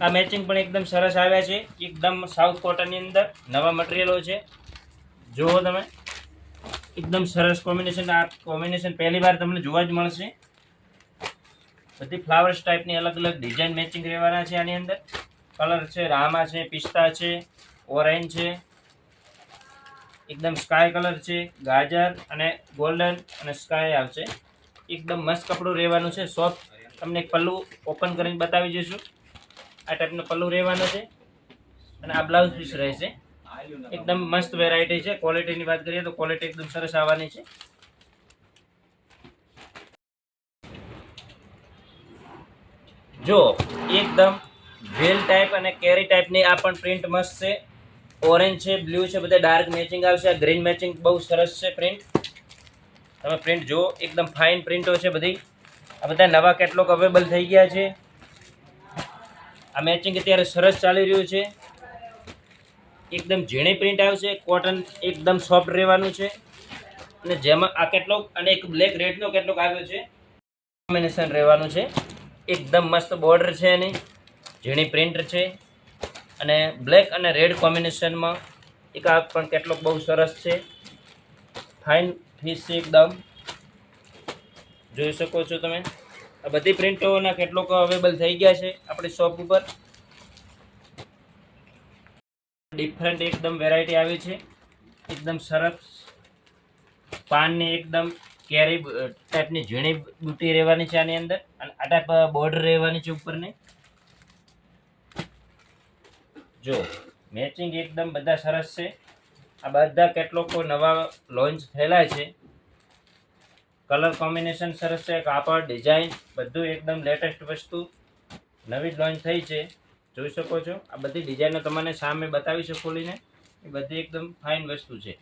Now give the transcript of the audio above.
આ મેચિંગ પણ એકદમ સરસ આવ્યા છે. એકદમ સાઉથ કોટનની અંદર નવા મટીરિયલો છે. જુઓ તમે. એકદમ સરસ કોમ્બિનેશન આ કોમ્બિનેશન પહેલી વાર તમને જોવા જ મળશે. બધી ફ્લાવર્સ ટાઈપની અલગ અલગ ડિઝાઇન મેચિંગ રહેવાના છે આની અંદર. કલર છે, રામા છે, પિસ્તા છે ઓરેન્જ છે. એકદમ સ્કાય કલર છે, ગાજર અને ગોલ્ડન અને સ્કાય આવશે. એકદમ મસ્ત કપડું રહેવાનું છે. સોફ્ટ તમને એક પલ્લું ઓપન કરીને બતાવી જઈશું આ ટાઈપનું પલ્લુ રહેવાનું છે અને આ બ્લાઉઝ પીસ રહેશે એકદમ મસ્ત વેરાયટી છે. ક્વોલિટીની વાત કરીએ તો ક્વોલિટી એકદમ સરસ આવવાની છે. જો, એકદમ વેલ ટાઈપ અને કેરી ટાઈપની આ પણ પ્રિન્ટ મસ્ત છે. ઓરેન્જ છે બ્લુ છે, બધા ડાર્ક મેચિંગ આવશે. આ ગ્રીન મેચિંગ બહુ સરસ છે પ્રિન્ટ તમે પ્રિન્ટ જુઓ, એકદમ ફાઇન પ્રિન્ટો છે બધી. આ બધા નવા કેટલોગ અવેલેબલ થઈ ગયા છે. આ મેચિંગ અત્યારે સરસ ચાલી રહ્યું છે. એકદમ ઝીણી પ્રિન્ટ આવશે કોટન એકદમ સોફ્ટ રહેવાનું છે. અને જેમાં આ કેટલોક અને એક બ્લેક રેડનો કેટલોક આવ્યો છે. કોમ્બિનેશન રહેવાનું છે. એકદમ મસ્ત બોર્ડર છે એની. ઝીણી પ્રિન્ટ છે. અને બ્લેક અને રેડ કોમ્બિનેશનમાં એક આ પણ કેટલોક બહુ સરસ છે. ફાઇન ફીસ છે એકદમ. જોઈ શકો છો તમે. આ બધી પ્રિન્ટોના કેટલોક અવેલેબલ થઈ ગયા છે આપણી શોપ ઉપર. ડિફરન્ટ એકદમ વેરાયટી આવી છે. એકદમ સરસ. પાનની એકદમ કેરી ટાઈપની ઝીણી બુટી રહેવાની છે આની અંદર અને આ ટાઈપ બોર્ડર રહેવાની છે ઉપરની. જો મેચિંગ એકદમ બધા સરસ છે. આ બધા કેટલોકો નવા લોન્ચ થયેલા છે. કલર કોમ્બિનેશન સરસ છે, કાપડ, ડિઝાઇન બધું એકદમ લેટેસ્ટ વસ્તુ નવી જ લોન્ચ થઈ છે. જોઈ શકો છો, આ બધી ડિઝાઇનો તમને સામે બતાવી છે ખોલીને. એ બધી એકદમ ફાઇન વસ્તુ છે.